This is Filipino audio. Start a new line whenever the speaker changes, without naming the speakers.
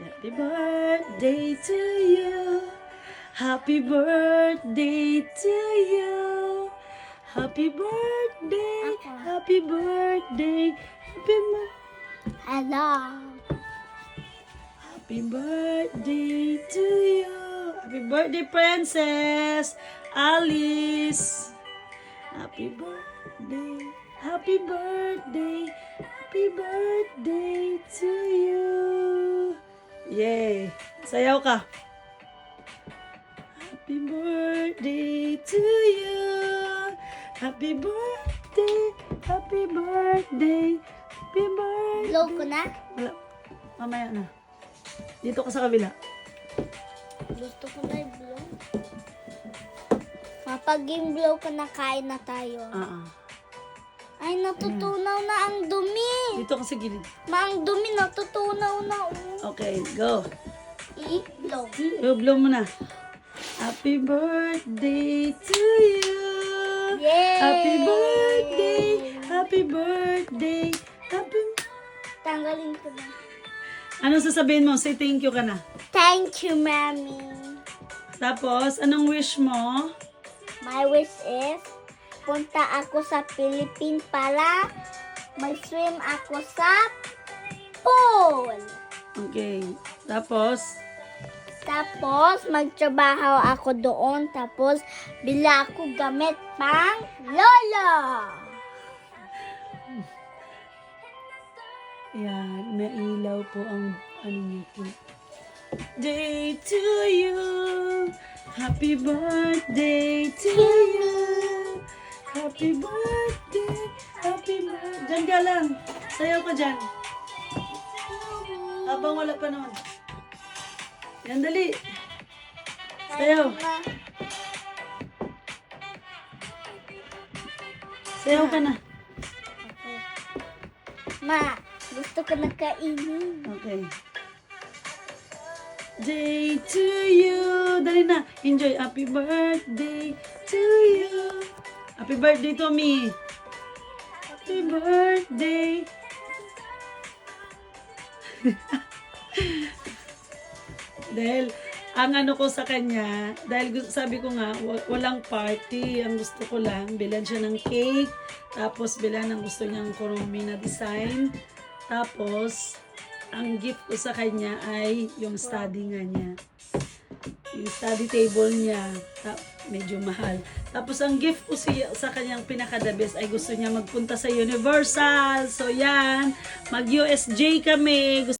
Happy birthday to you. Happy birthday to you. Happy birthday.
Ako.
Happy birthday. Happy birthday.
Hello.
Happy birthday to you. Happy birthday, Princess Alice. Happy birthday. Happy birthday. Happy Yay. Sayaw ka. Happy birthday to you. Happy birthday. Happy birthday. Happy birthday.
Blow ko na.
Wala. Mamaya na. Dito ka sa kabila.
Gusto ko na i-blow. Kapag yung blow ko na, kain na tayo.
Ah, ah.
Ay, natutunaw na ang dumi.
Dito ka sa gilid.
Ma, ang dumi natutunaw na. oh.
Okay, go.
I-blow.
Go, blow mo na. Happy birthday to you.
Yay!
Happy birthday. Happy birthday. Happy...
Tanggalin ko na.
Anong sasabihin mo? Say thank you ka na.
Thank you, Mommy.
Tapos, anong wish mo?
My wish is, punta ako sa Philippines para mag-swim ako sa pool.
Okay. Tapos,
Tapos, magtrabaho ako doon. Tapos, bila ako gamit pang lolo.
yan, may ilaw po ang ano nito. Day to you. Happy birthday to you. Happy birthday. Happy birthday. Diyan ka lang. Sayaw ka dyan. Habang wala pa naman. Yan, dali. Sayaw. Sayaw ka na.
Ma, gusto ko na kainin.
Okay. Day to you. Dali na. Enjoy. Happy birthday to you. Happy birthday to me. Happy birthday. dahil ang ano ko sa kanya, dahil sabi ko nga, wa- walang party. Ang gusto ko lang, bilan siya ng cake. Tapos bilan ang gusto niyang kurumi na design. Tapos, ang gift ko sa kanya ay yung study nga niya. Yung study table niya, ta- medyo mahal. Tapos ang gift ko siya, sa kanyang pinaka-the ay gusto niya magpunta sa Universal. So yan, mag-USJ kami. Gusto